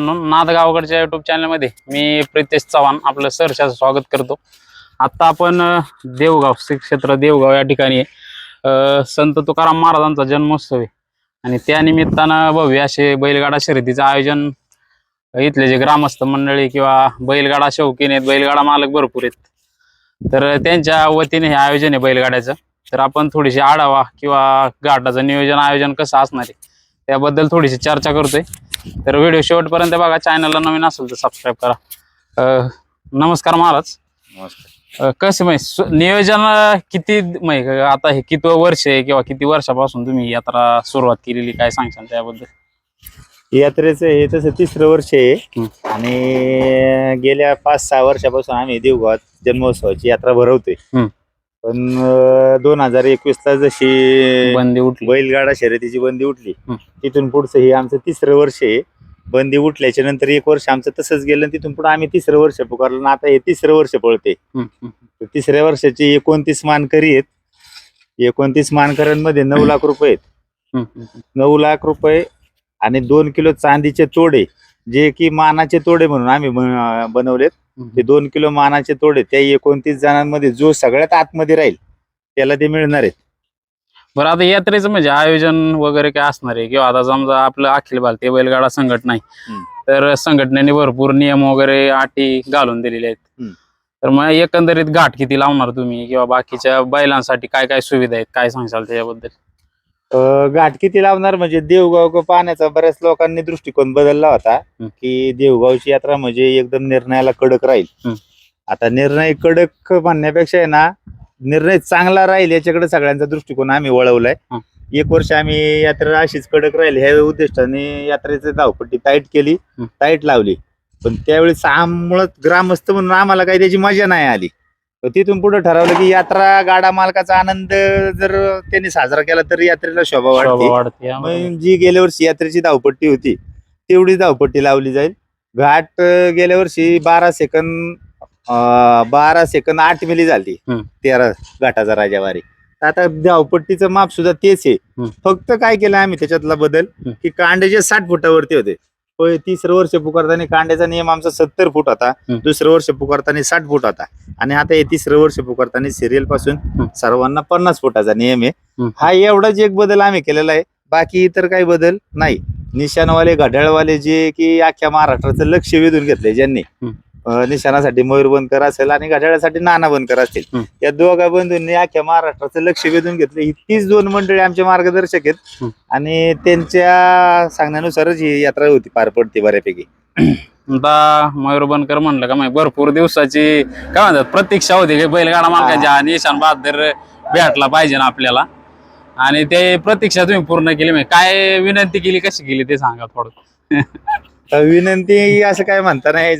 मित्रांनो नाद गावाकडच्या युट्यूब चॅनलमध्ये मी प्रितेश चव्हाण आपलं सरशाचं स्वागत करतो. आत्ता आपण देवगाव श्री क्षेत्र देवगाव या ठिकाणी संत तुकाराम महाराजांचा जन्मोत्सव आहे. आणि त्यानिमित्तानं भव्य असे बैलगाडा शर्यतीचं आयोजन इथले जे ग्रामस्थ मंडळी किंवा बैलगाडा शौकीन आहेत बैलगाडा मालक भरपूर आहेत. तर त्यांच्या वतीने हे आयोजन आहे बैलगाड्याचं. तर आपण थोडीशी आढावा किंवा घाटाचं नियोजन आयोजन कसं असणार आहे? त्याबद्दल थोडीशी चर्चा करतोय. तर व्हिडिओ शेवटपर्यंत बघा चॅनलला नवीन असेल तर सबस्क्राईब करा. अं, नमस्कार महाराज. अं, कसं म्हणजे सु- नियोजन किती म्हणजे आता हे किती वर्ष आहे किंवा किती वर्षापासून तुम्ही ही यात्रा सुरुवात केलेली काय सांगशाल त्याबद्दल? यात्रेचं हे तसं तिसरं वर्ष आहे. आणि गेल्या पाच सहा वर्षापासून आम्ही देवगावात जन्मोत्सवाची यात्रा भरवतोय. पण दोन हजार एकवीस ला जशी बंदी उठली. बैलगाडा शर्यतीची बंदी उठली. तिथून पुढचं हे आमचं तिसरं वर्ष आहे. बंदी उठल्याच्या नंतर एक वर्ष आमचं तसंच गेलं तिथून पुढे आम्ही तिसरं वर्ष पुकारलं आता हे तिसरं वर्ष पळते तिसऱ्या वर्षाची एकोणतीस मानकरी आहेत. एकोणतीस मानकऱ्यांमध्ये नऊ लाख रुपये आहेत. नऊ लाख रुपये आणि दोन किलो चांदीचे तोडे जे की मानाचे तोडे म्हणून आम्ही बन- बनवलेत. ते दोन किलो मानाचे तोडे त्या एकोणतीस जणांमध्ये जो सगळ्यात आतमध्ये राहील त्याला ते मिळणार आहेत. बरं आता यात्रेचं म्हणजे आयोजन वगैरे काय असणार आहे? किंवा आता समजा आपलं अखिल भारतीय बैलगाडा संघटना आहे. हम्म. तर संघटनेने भरपूर नियम वगैरे अटी घालून दिलेले आहेत. हम्म. तर मग एकंदरीत घाट किती लावणार तुम्ही? किंवा बाकीच्या बैलांसाठी काय काय सुविधा आहेत? काय सांगशाल त्याच्याबद्दल? घाट किती लावणार म्हणजे देवगाव पाहण्याचा बऱ्याच लोकांनी दृष्टिकोन बदलला होता. की देवगावची यात्रा म्हणजे एकदम निर्णयाला कडक राहील. आता निर्णय कडक म्हणण्यापेक्षा आहे ना निर्णय चांगला राहील याच्याकडे सगळ्यांचा दृष्टिकोन आम्ही वळवलाय. एक वर्ष आम्ही यात्रा अशीच कडक राहील ह्या उद्दिष्टाने यात्रेची धावपट्टी टाईट केली. टाईट लावली पण त्यावेळेस आम्हाला ग्रामस्थ म्हणून आम्हाला काही त्याची मजा नाही आली तर तिथून पुढे ठरवलं की यात्रा गाडा मालकाचा आनंद जर त्यांनी साजरा केला तर यात्रेला शोभा शोभा वाढते वाढते बरोबर. मग जी गेल्या वर्षी यात्रेची धावपट्टी होती तेवढी धावपट्टी लावली जाईल घाट अं, गेल्या वर्षी बारा सेकंद बारा सेकंद आठ मिली झाली हम्म. तेरा घाटाचा राजावारी आता धावपट्टीचं माप सुद्धा तेच आहे हम्म. फक्त काय केलं आम्ही त्याच्यातला बदल हम्म. की कांड्याचे साठ फुटावरती होते होय तिसरं वर्ष पुकारताना कांड्याचा नियम आमचा सत्तर फूट होता. दुसरं वर्ष पुकारताना साठ फूट होता. आणि आता हे तिसरं वर्ष पुकारताना सिरियलपासून सर्वांना पन्नास फुटाचा नियम आहे. हा एवढाच एक बदल आम्ही केलेला आहे बाकी इतर काही बदल नाही. निशाणवाले घड्याळवाले जे की अख्ख्या महाराष्ट्राचं लक्ष वेधून घेतलंय ज्यांनी. निशाणासाठी मयूर बनकर असेल आणि घड्याळासाठी नाना बनकर असतील. या दोघा बंधूंनी अख्ख्या महाराष्ट्राचं लक्ष वेधून घेतलं. ही तीच दोन मंडळी आमचे मार्गदर्शक आहेत. आणि त्यांच्या सांगण्यानुसारच ही यात्रा होती पार पडते बऱ्यापैकी. मयूर बनकर म्हणलं का माहिती? भरपूर दिवसाची काय म्हणतात प्रतीक्षा होती की बैलगाडा मालकाच्या निशान बहादर भेटला पाहिजे ना आपल्याला. आणि ते प्रतीक्षा तुम्ही पूर्ण केली म्हणजे काय विनंती केली कशी केली ते सांगा थोडं. विनंती असं काय म्हणता नाही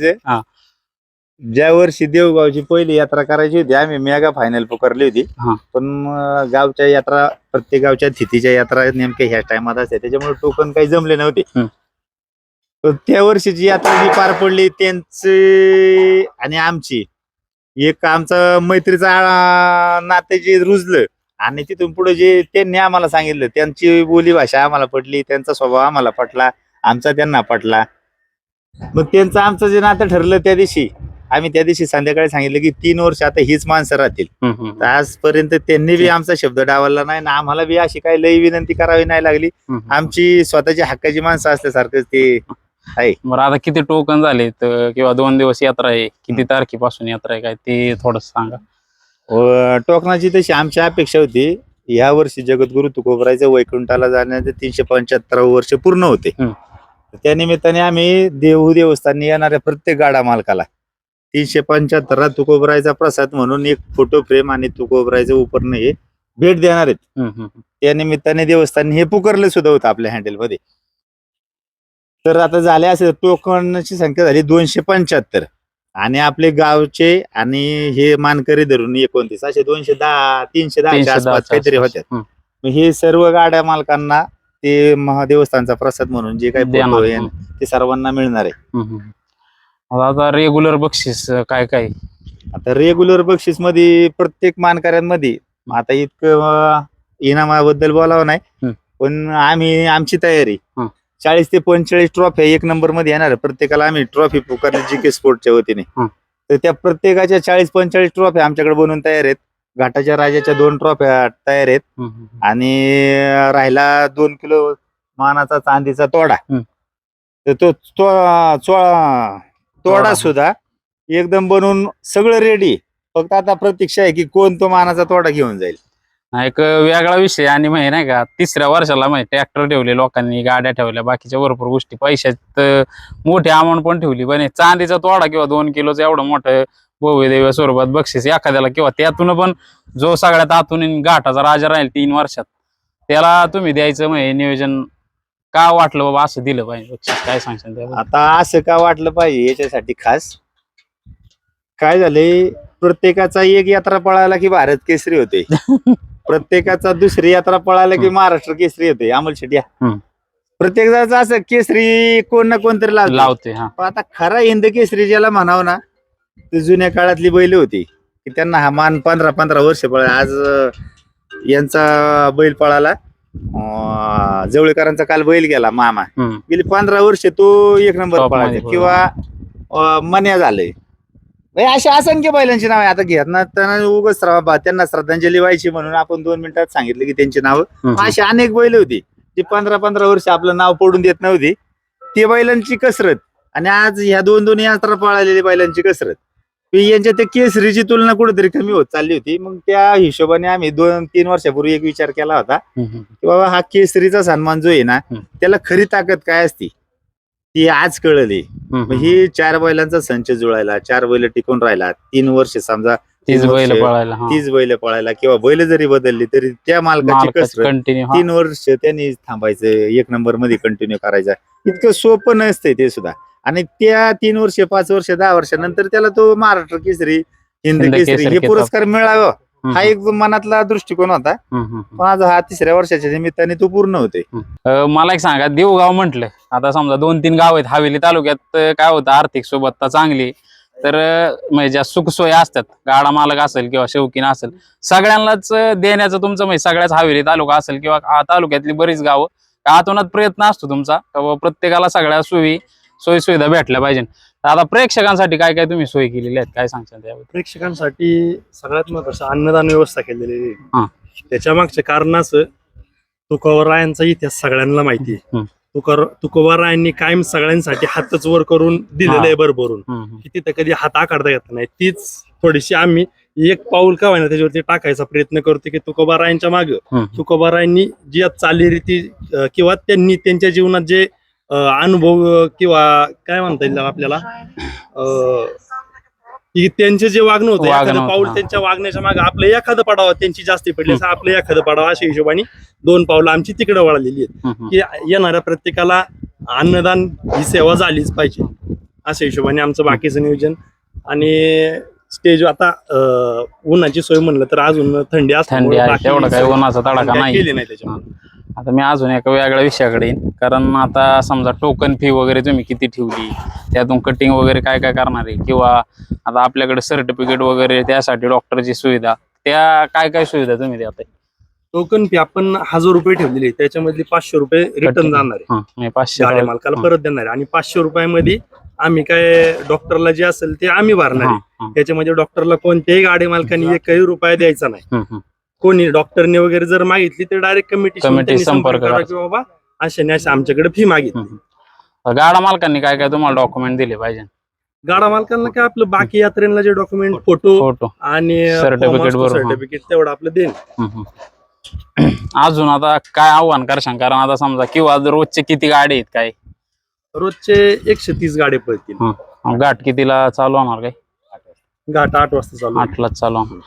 ज्या वर्षी देवगावची पहिली यात्रा करायची होती आम्ही मेगा फायनल पुकारली होती. हा. पण अं, गावच्या यात्रा प्रत्येक गावच्या तिथीच्या यात्रा नेमक्या ह्या टायमात असते त्याच्यामुळे टोकन काही जमले नव्हते. त्या वर्षीची यात्रा जी पार पडली त्यांची आणि आमची. एक आमचं मैत्रीचं नातं जे रुजलं. आणि तिथून पुढे जे त्यांनी आम्हाला सांगितलं त्यांची बोली भाषा आम्हाला पटली त्यांचा स्वभाव आम्हाला पटला आमचा त्यांना पटला. मग त्यांचं आमचं जे नातं ठरलं त्या दिवशी आम्ही त्या दिवशी संध्याकाळी सांगितलं की तीन वर्ष आता हीच माणसं राहतील. तर आजपर्यंत त्यांनी बी आमचा शब्द डावलला नाही ना आम्हाला बी अशी काही लई विनंती करावी नाही लागली. आमची स्वतःची हक्काची माणसं असल्यासारखंच ते बरं आता किती टोकन झाले किंवा दोन दिवस यात्रा आहे किती तारखेपासून यात्रा आहे काय ते थोडं सांगा. टोकनाची तशी आमची अपेक्षा होती. या वर्षी जगद्गुरु तुकोबरायचं वैकुंठाला जाण्याचे तीनशे पंच्याहत्तर वर्ष पूर्ण होते. त्या निमित्ताने आम्ही देहू देवस्थानी येणाऱ्या प्रत्येक गाडा मालकाला तीनशे पंच्याहत्तरला तुकोबरायचा प्रसाद म्हणून एक फोटो फ्रेम आणि तुकोबरायचं उपरणं हे भेट देणार आहेत. त्या निमित्ताने देवस्थान हे पुकारलं सुद्धा होतं आपल्या हँडलमध्ये तर आता झाले असे टोकनची संख्या झाली दोनशे पंच्याहत्तर. आणि आपले गावचे आणि हे मानकरी धरून एकोणतीस असे दोनशे दहा तीनशे दहाच्या आसपास काहीतरी. होत्या हे सर्व गाड्या मालकांना ते महादेवस्थानचा प्रसाद म्हणून जे काही ते सर्वांना मिळणार आहे. आता रेग्युलर बक्षीस काय काय आता रेग्युलर बक्षीसमध्ये प्रत्येक मानकऱ्यांमध्ये आता इतकं इनामाबद्दल बोलावं नाही. पण आम्ही आमची तयारी. चाळीस ते पंचेचाळीस ट्रॉफी एक नंबरमध्ये येणार. प्रत्येकाला आम्ही ट्रॉफी पुकारली जी के स्पोर्टच्या वतीने. तर त्या प्रत्येकाच्या चाळीस पंचेचाळीस ट्रॉफी आमच्याकडे बनवून तयार आहेत घाटाच्या राजाच्या दोन ट्रॉफ्या तयार आहेत. आणि राहिला दोन किलो मानाचा चांदीचा तोडा. तर तो तो- चो- तोडा. सुद्धा. एकदम बनवून सगळं रेडी फक्त आता प्रतीक्षा आहे की कोण तो मानाचा तोडा घेऊन जाईल. एक वेगळा विषय आणि माहिती नाही का तिसऱ्या वर्षाला माहिती ट्रॅक्टर ठेवले लोकांनी गाड्या ठेवल्या बाकीच्या भरपूर गोष्टी पैशात मोठी अमाऊंट पण ठेवली. पण चांदीचा तोडा किंवा दोन किलोचं एवढं मोठं भव्य देव्य स्वरूपात बक्षीस एखाद्याला किंवा त्यातून पण जो सगळ्यात आतून घाटाचा राजा राहील तीन वर्षात त्याला तुम्ही द्यायचं म्हणजे नियोजन का वाटलं बाबा असं दिलं पाहिजे? बक्षीस काय सांगशाल त्याबद्दल? आता असं का वाटलं पाहिजे याच्यासाठी खास? काय झाले प्रत्येकाचा एक यात्रा पळायला की भारत केसरी होते. प्रत्येकाचा दुसरी यात्रा पळायला की महाराष्ट्र केसरी होते. अमोल शेट्या हम्म. प्रत्येक जणाचं असं केसरी कोण ना कोणतरी लावतो. लावते हा. पण आता खरा हिंद केसरी ज्याला म्हणावं ना ते जुन्या काळातली बैल होती. की त्यांना हा मान पंधरा पंधरा वर्ष पळा आज अं, यांचा बैल पळाला. अं, जवळकरांचा काल बैल गेला मामा. हम्म. गेली पंधरा वर्ष तो एक नंबर Top मध्ये पळायचा पळाला. किंवा अं, मन्या झालंय. म्हणजे अशी असंख्य बैलांची नाव आता घेत ना त्यांना उगाच श्रा- बा- त्यांना श्रद्धांजली व्हायची म्हणून आपण दोन मिनिटात सांगितलं की त्यांची नावं. हम्म. अशी अनेक बैल होती जी पंधरा पंधरा वर्ष आपलं नाव पडून देत नव्हती. ते बैलांची कसरत. आणि आज ह्या दोन दोन यात्रा पळालेली बैलांची कसरत. यांच्या त्या केसरीची तुलना कुठेतरी कमी होत चालली होती. मग त्या हिशोबाने आम्ही दोन तीन वर्षापूर्वी एक विचार केला होता. की बाबा हा केसरीचा सन्मान जो आहे ना. त्याला खरी ताकद काय असती? ती आज कळली. ही चार बैलांचा संच जुळायला चार बैल टिकून राहिला तीन वर्ष समजा तीच बैल पळायला. तीच बैल पळायला किंवा बैल जरी बदलली तरी त्या मालकाची कसरत तीन वर्ष त्यांनी थांबायचं एक नंबरमध्ये कंटिन्यू करायचं. इतकं सोपं नसतंय ते सुद्धा. आणि त्या तीन वर्ष पाच वर्ष दहा वर्षानंतर त्याला तो महाराष्ट्र केसरी हिंद हिंद केसरी केसरी हे. पुरस्कार मिळावा. हा एक मनातला दृष्टिकोन होता. पण आज हा तिसऱ्या वर्षाच्या निमित्ताने तो पूर्ण होते. मला एक सांगा देवगाव म्हटलं आता समजा दोन तीन गाव आहेत हवेली तालुक्यात अं, काय होतं आर्थिक सोबतता चांगली तर अं, म्हणजे ज्या सुखसोयी असतात गाडा मालक असेल किंवा शौकीन असेल सगळ्यांनाच अं, देण्याचं तुमचं म्हणजे सगळ्याच हवेली तालुका असेल किंवा आ- तालुक्यातली बरीच गावं आतूनच प्रयत्न असतो तुमचा? का प्रत्येकाला सगळ्या सोयी सोयी सुविधा भेटल्या पाहिजे आता प्रेक्षकांसाठी काय काय तुम्ही सोयी केलेल्या आहेत काय सांगशाल त्याबद्दल प्रेक्षकांसाठी सगळ्यात महत्वाचं अन्नदान व्यवस्था केलेली हा. आहे त्याच्या मागचे कारण असं तुकोबरायांचा इतिहास सगळ्यांना माहिती आहे हम्म. तुकोर तुकोबरायांनी कायम सगळ्यांसाठी हातच वर करून दिलेलं. आहे भरभरून हम्म, हम्म. की तिथं कधी हात आकारता येत नाही तीच थोडीशी आम्ही एक पाऊल का होईना त्याच्यावरती टाकायचा प्रयत्न करतो की तुकोबारायांच्या माग हम्म. तुकोबारायांनी जी चालीरीती अं, किंवा त्यांनी त्यांच्या जीवनात जे अनुभव किंवा काय म्हणता येईल आपल्याला? अं, की त्यांचे जे वागणं होतं वागणं एखादं होतं, पाऊल हा. त्यांच्या वागण्याच्या मागे आपलं एखादं पडावं त्यांची जास्ती पडली असं आपलं एखादं पडावं अशा हिशोबाने दोन पावलं आमची तिकडे वळलेली आहेत. हम्म, हम्म. की येणाऱ्या प्रत्येकाला अन्नदान ही सेवा झालीच पाहिजे अशा हिशोबाने आमचं बाकीचं नियोजन. आणि स्टेज आता अं, उन्हाची सोय म्हणलं तर अजून थंडी थंडी असल्यामुळे आहे बाकी तेवढा काही सोय उन्हाचा तडाखा नाही. केली नाही त्याच्यामध्ये आता मी अजून एका वेगळ्या विषयाकडे येईन. कारण आता समजा टोकन फी वगैरे तुम्ही किती ठेवली त्यातून कटिंग वगैरे काय काय करणार आहे? किंवा आता आपल्याकडे सर्टिफिकेट वगैरे त्यासाठी डॉक्टरची सुविधा त्या काय काय सुविधा तुम्ही देताय टोकन फी आपण हजार रुपये ठेवलेली आहे. त्याच्यामधली पाचशे रुपये रिटर्न. जाणार आहे. हं, म्हणजे पाचशे गाड्या. मालकाला परत देणार आहे. आणि पाचशे रुपयामध्ये आम्ही काय डॉक्टरला जे असेल ते आम्ही भरणार आहे. हं, त्याच्यामध्ये डॉक्टरला कोणत्याही गाडी मालकाने एकही रुपया द्यायचा नाही. हं, हं. कोणी डॉक्टरने वगैरे जर मागितली तर डायरेक्ट कमिटी Committee संपर्क करा करा. की बाबा अशाने अशा आमच्याकडे फी मागितली. गाडा मालकांनी काय काय तुम्हाला डॉक्युमेंट दिले पाहिजे गाडा मालकांना काय आपलं बाकी यात्रेला जे डॉक्युमेंट फोटो फोटो आणि Certificate बरोबर, हा. सर्टिफिकेट तेवढं आपलं हं. अजून आता काय आव्हान करशाल कारण आता समजा किंवा रोजचे किती गाडी आहेत काय रोजचे एकशे तीस गाड्या पळतील. गाठ कितीला चालू होणार काय घाट आठ वाजता चालू होईल. आठलाच चालू होणार.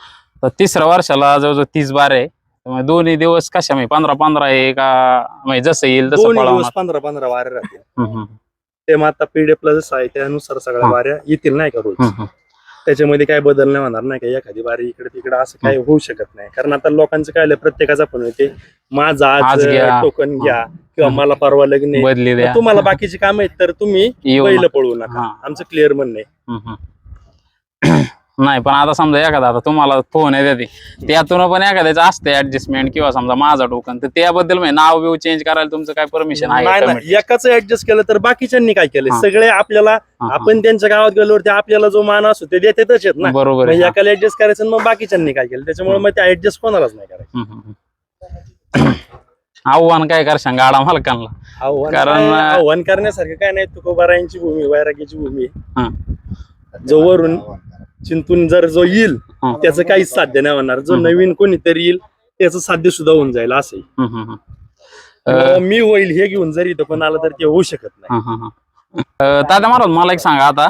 तर तिसऱ्या वर्षाला जवळजवळ तीस बार आहे. त्यामुळे दोन्ही दिवस कशा म्हणजे पंधरा पंधरा आहे का? म्हणजे जसं येईल तसं दिवस पळवणार पंधरा पंधरा वाऱ्या राहतील. ते मग आता पीडीएफ ला जसं आहे त्यानुसार सगळ्या हा. वाऱ्या येतील नाही का रोज. त्याच्यामध्ये काय बदल नाही होणार नाही का? एखादी बारी इकडे तिकडे असं काही होऊ शकत नाही. कारण आता लोकांचं काय प्रत्येकाचा पण येते माझा आज आज घ्या. टोकन घ्या किंवा मला परवा लग्न आहे. बदली द्या. तुम्हाला बाकीची काम आहेत तर तुम्ही येऊ पहिलं पळू नका. हा. आमचं क्लिअर म्हणणं आहे. हम्म, हम्म. नाही पण आता समजा एखादा आता तुम्हाला फोन आहे ते त्यातून पण एखाद्याचं असते ऍडजस्टमेंट किंवा समजा माझा टोकन तर त्याबद्दल म्हणजे नाव बिव चेंज करायला तुमचं काय परमिशन आहे नाही का नाही एकाच ऍडजस्ट केलं तर बाकीच्यांनी काय केलं हा. सगळे आपल्याला हा, हा. आपण त्यांच्या गावात गेल्यावरती आपल्याला जो मान असतो ते देतातच आहेत ना बरोबर मग आहे. एकाला ऍडजस्ट करायचं आणि मग बाकीच्यांनी काय केलं त्याच्यामुळे मग ते ऍडजस्ट कोणालाच नाही करायचं हम्म, हम्म, हम्म. आव्हान काय करशां गाडा मालकांना आव्हान कारण- काय- आव्हान करण्यासारखं काय नाही तुकोबारायांची भूमी वैराग्याची भूमी आहे. जो वरून चिंतून जर जो येईल हा. त्याचं काहीच साध्य नाही होणार जो हम्म. नवीन कोणीतरी येईल त्याचं साध्य सुद्धा होऊन जाईल असं हम्म, हम्म, हम्म. किंवा मी होईल हे घेऊन जर इथं पण आलं तर ते होऊ शकत नाही हा, हा, हा. अं, तात्या महाराज मला एक सांगा आता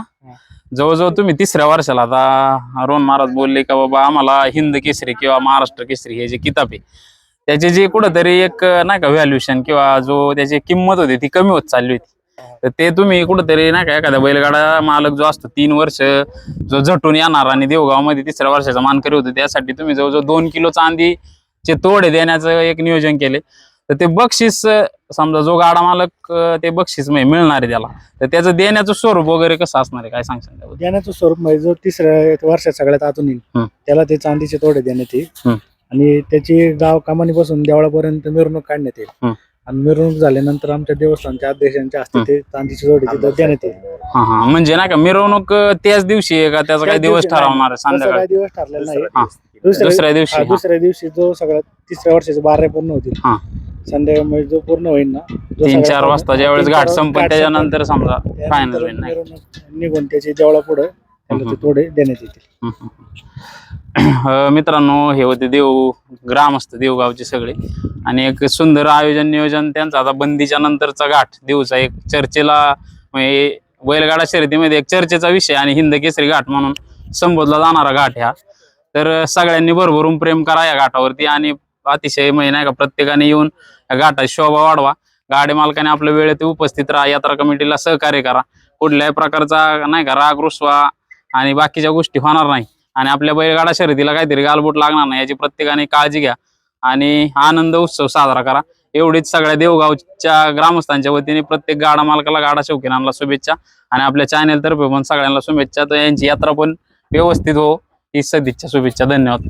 जवळजवळ तुम्ही तिसऱ्या वर्षाला आता रोहन महाराज बोलले का बाबा आम्हाला हिंद केसरी किंवा महाराष्ट्र केसरी हे जे किताब आहे त्याची जी कुठंतरी एक नाही का व्हॅल्युएशन किंवा जो त्याची किंमत होती ती कमी होत चालली होती तर ते तुम्ही कुठंतरी नाही का एखाद्या बैलगाडा मालक जो असतो तीन वर्ष जो झटून येणार आणि देवगावमध्ये तिसऱ्या वर्षाचा मानकरी होतो त्यासाठी तुम्ही जवळजवळ दोन किलो चांदीचे तोडे देण्याचं एक नियोजन केले तर ते बक्षीस समजा जो गाडा मालक ते बक्षीस म्हणजे मिळणार आहे त्याला तर त्याचं देण्याचं स्वरूप वगैरे कसं असणार आहे काय सांगशाल त्याबद्दल? देण्याचं स्वरूप म्हणजे जो तिसऱ्या वर्षात सगळ्यात आतून येईल. त्याला ते चांदीचे तोडे देण्यात येईल. आणि त्याची गाव कामानीपासून देवळापर्यंत मिरवणूक काढण्यात येईल. आणि मिरवणूक झाल्यानंतर आमच्या देवस्थानच्या अध्यक्षांच्या हस्ते ते चांदीचे तोडे तिथं देण्यात येईल. हा हा. म्हणजे नाही का मिरवणूक त्याच दिवशी आहे का? त्याचा काही दिवस ठरवणार आहे तसं संध्याकाळी. काही दिवस ठरलेला नाही. हा. दुसऱ्या दिवशी हा, हा. दुसऱ्या दिवशी जो सगळ्यात तिसऱ्या वर्षाचे बारा पूर्ण होतील हा. संध्याकाळ म्हणजे जो पूर्ण होईल ना जो तीन सगळ्यात चार पूर्ण- वाजता ज्यावेळेस तीन घाट संपन घाट त्याच्यानंतर समजा त्यानंतर फायनल होईल नाही. मिरवणूक निघून त्याची देवळा पुढे हम्म. ते तोडे देण्यात येतील. अं, मित्रांनो हे होते देव ग्रामस्थ देवगावचे सगळे. आणि एक सुंदर आयोजन नियोजन त्यांचा. आता बंदीच्या नंतरचा घाट देवचा एक चर्चेला म्हणजे बैलगाडा शर्यतीमध्ये एक चर्चेचा विषय आणि हिंद केसरी घाट म्हणून संबोधला जाणारा घाट ह्या. तर सगळ्यांनी भरभरून प्रेम करा या घाटावरती आणि अतिशय म्हणजे नाही का प्रत्येकाने येऊन या घाटाची शोभा वाढवा. गाडी मालकाने आपल्या वेळेत उपस्थित राहा. यात्रा कमिटीला सहकार्य करा. कुठल्याही प्रकारचा नाही का राग रुसवा. आणि बाकीच्या गोष्टी होणार नाही. आणि आपल्या बैलगाडा शर्यतीला काहीतरी गालबोट लागणार नाही याची प्रत्येकाने काळजी घ्या. आणि आनंद उत्सव साजरा करा. एवढीच सगळ्या देवगावच्या ग्रामस्थांच्या वतीने प्रत्येक गाडा मालकाला गाडा शौकीनांना शुभेच्छा. आणि आपल्या चॅनेल तर्फे पण सगळ्यांना शुभेच्छा. तर यांची यात्रा पण व्यवस्थित हो. ही सदिच्छा शुभेच्छा. धन्यवाद.